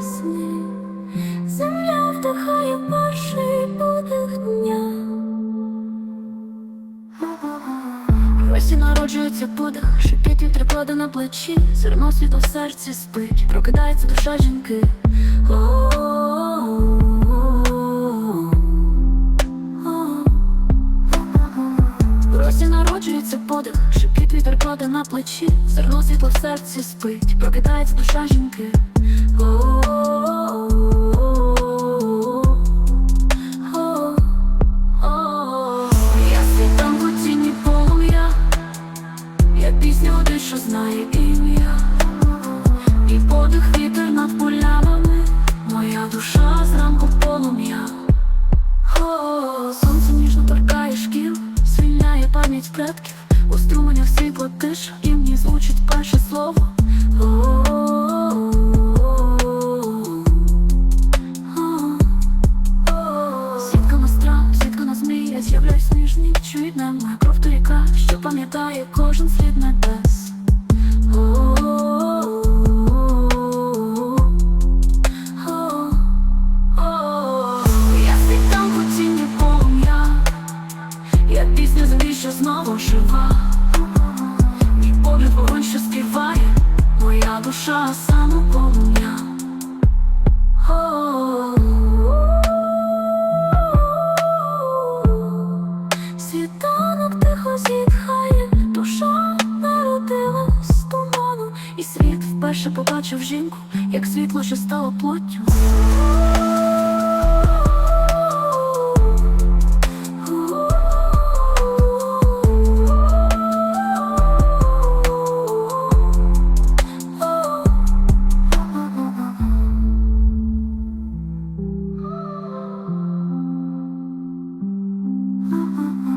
весни, земля вдихає перший подих дня. Осі народжується подих, шипіть вітри кладе на плечі, зерно світло в серці спить, прокидається душа жінки. Народжується подих, шипить вітер кладе на плечі, зерно світло в серці спить, прокидається душа жінки. Я світанку тіні полум'я, я один, що знає ім'я, і подих вітер над у струменях світло тиша, і ній звучить перше слово. Сітка на страх, сітка на змія, з'являюсь ніжні, чують не моя кров ріка, що пам'ятає кожен слід полум'я, я пісня землі, що знову жива. Душа саме полум'я. Світанок тихо зітхає, душа народилась з туману, і світ вперше побачив жінку, як світло, що стало плоттю. 啊啊啊。